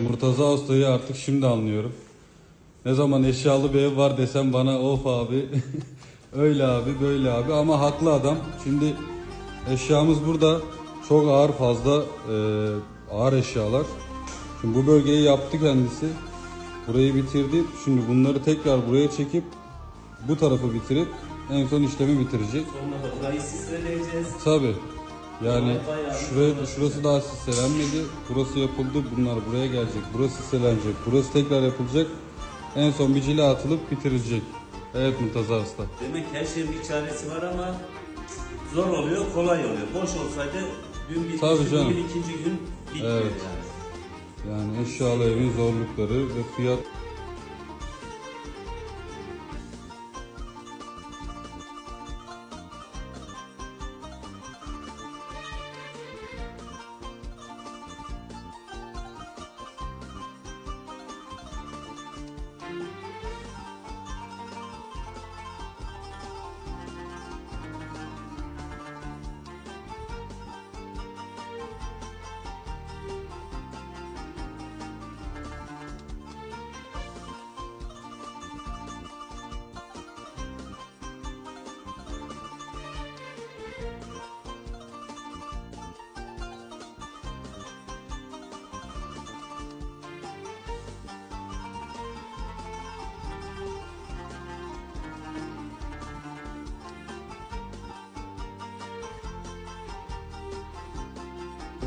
Murtaza Usta'yı artık şimdi anlıyorum. Ne zaman eşyalı bir ev var desem bana of abi öyle abi böyle abi ama haklı adam. Şimdi eşyamız burada çok ağır fazla e, ağır eşyalar. Şimdi bu bölgeyi yaptı kendisi. Burayı bitirdi. Şimdi bunları tekrar buraya çekip bu tarafı bitirip en son işlemi bitirecek. Sonra da burayı sisleyeceğiz. Tabi. Yani bir şuraya, şurası daha sisselenmedi. Burası yapıldı. Bunlar buraya gelecek. Burası sisselenecek. Burası tekrar yapılacak. En son bir cila atılıp bitirilecek. Evet Murtaza Usta. Demek her şeyin bir çaresi var ama zor oluyor, kolay oluyor. Boş olsaydı dün bitmişti, Tabii canım. bugün ikinci gün bitmiyor Evet. yani. Yani eşyalı evin zorlukları ve fiyat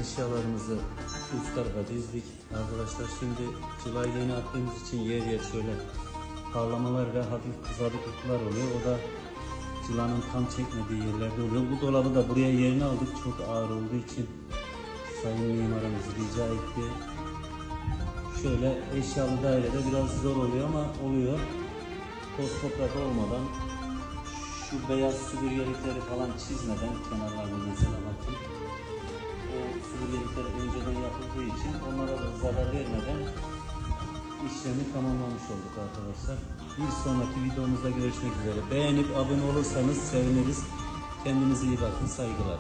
Eşyalarımızı üst tarafa dizdik. Arkadaşlar şimdi çılayı yeni attığımız için yer yer şöyle parlamalar ve hafif kızarıklıklar oluyor. O da çılanın tam çekmediği yerlerde oluyor. Bu dolabı da buraya yerine aldık. Çok ağır olduğu için sayın mimarımız rica etti. Şöyle eşyalı dairede biraz zor oluyor ama oluyor. Toz toprak olmadan şu beyaz süpürgelikleri falan çizmeden kenarlarını mesela yapıldığı için onlara da zarar vermeden işlemi tamamlamış olduk arkadaşlar. Bir sonraki videomuzda görüşmek üzere. Beğenip abone olursanız seviniriz. Kendinize iyi bakın. Saygılar.